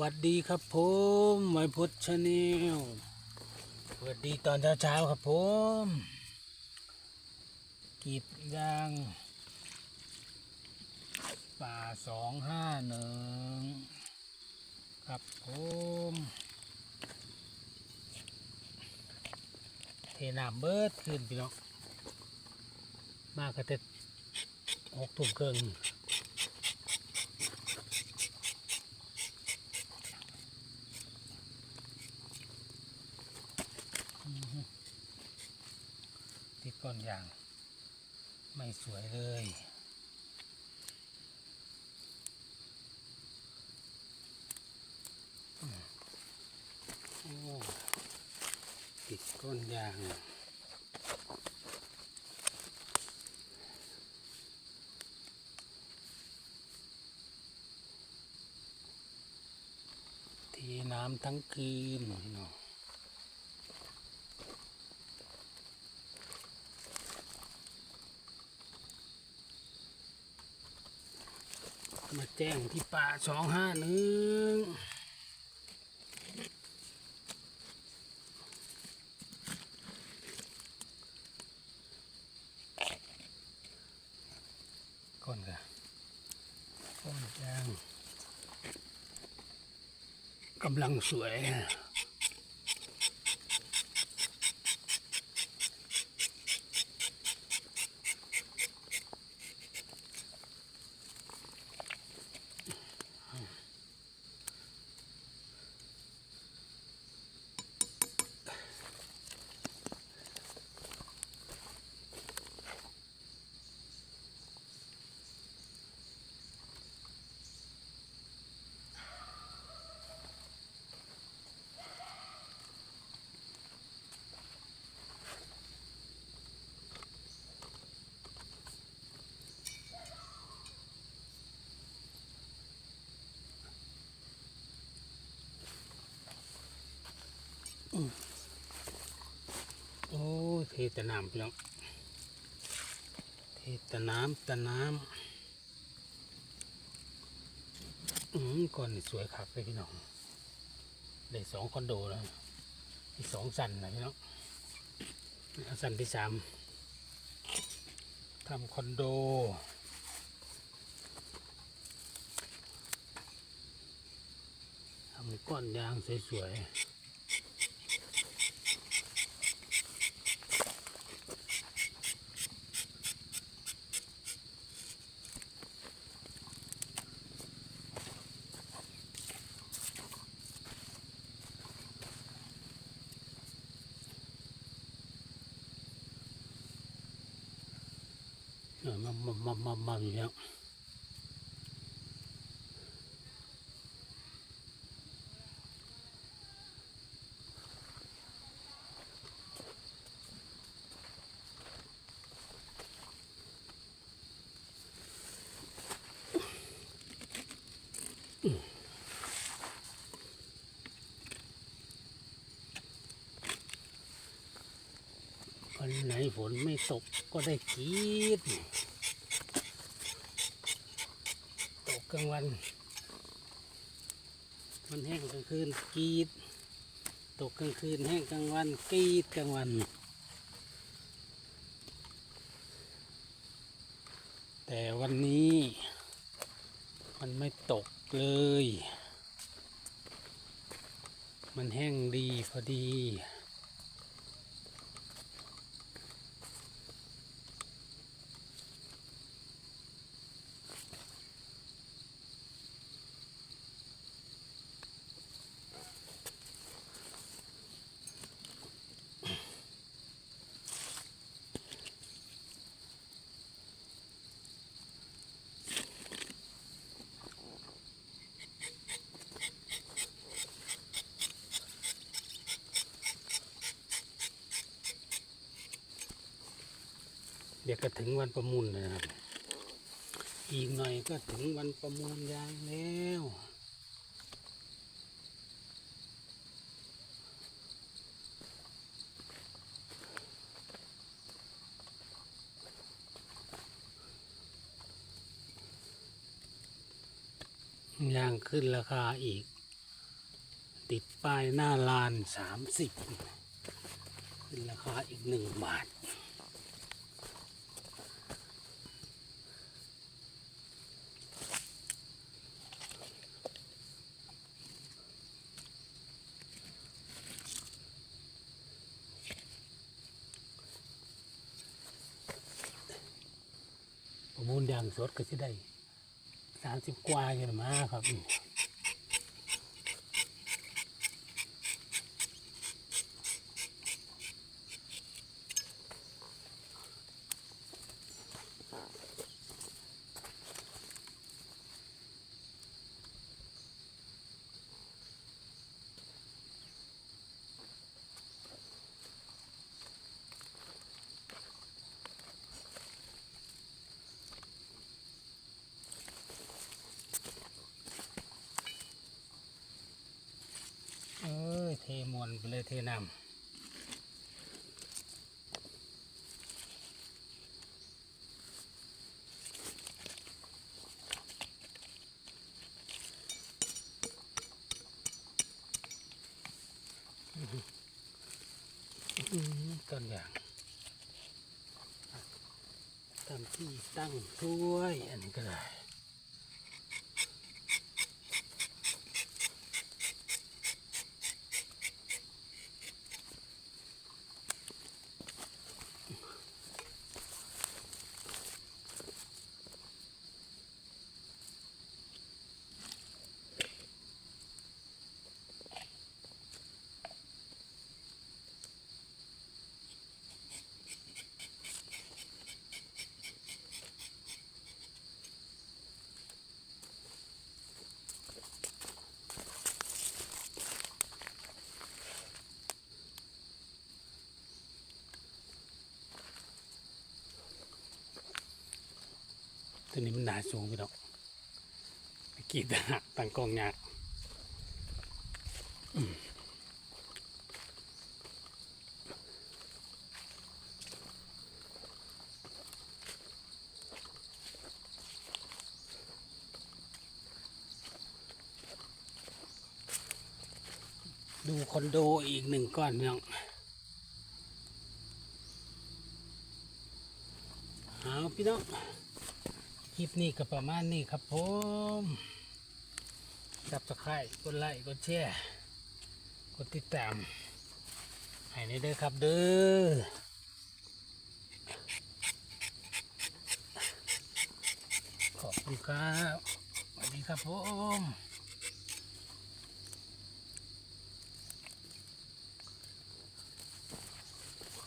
วัสดีครับผมไมพุทธชาแนลสวัสดีตอนเช้าๆครับผมกรีดยาง ป่าสองห้าหนึ่งครับผมเทน้ำเบิดขึ้นพี่น้องมากกระเต็ดหกถุงเกิน อนยาง ไม่สวยเลย โอ้ติดก้นยางทีน้ำทั้งคืนพี่อยเน้อ มาแจ้งที่ป่าสองห้าหนึ่งก้อนกะก้อนแจ้งกำลังสวย โอ้เทตะน้ำพี่น้องเทตะน้ำตะน้ำอืมก่อนนี่สวยคักเลยพี่น้องได้สองคอนโดแล้วอีกสองสันนะพี่น้องสันที่สามทำคอนโดทำก้อนยางสวยๆ เออมามามามามาอยู่แล้ววันไหนฝนไม่ตกก็ได้กรีดต กลางวัน มันแห้งกลางคืนกรีด ตกกลางคืนแห้งกลางวันกรีดกลางวันแต่วันนี้มันไม่ตกเลย มันแห้งดีพอดี ดี๋ยวก็ถึงวันประมูลนะครับ อีกหน่อยก็ถึงวันประมูลยางแล้วยางขึ้นราคาอีก ติดป้ายหน้าลานสามสิบเป็นราคาอีกหนึ่งบาท มูลยางสดก็จะได้สามสิบกว่าอยู่นะมาครับอืมเอ้ยเทมวนไป เลยเทน้ำต้นอย่างตามที่ตั้งถ้วยอันนี้ก็ได้ ตัวนี้มันหนาสูงไปดอกกีดหักตั้งกล้องยากอืมดูคอนโดอีกหนึ่งก้อนพี่น้องเอาพี่น้อง คลิปนี้ก็ประมาณนี้ครับผมจับตะไคร้กดไลค์กดแชร์กดติดตามให้ในเด้อครับเด้อขอบคุณครับสวัสดีครับผม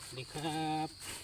สวัสดีครับ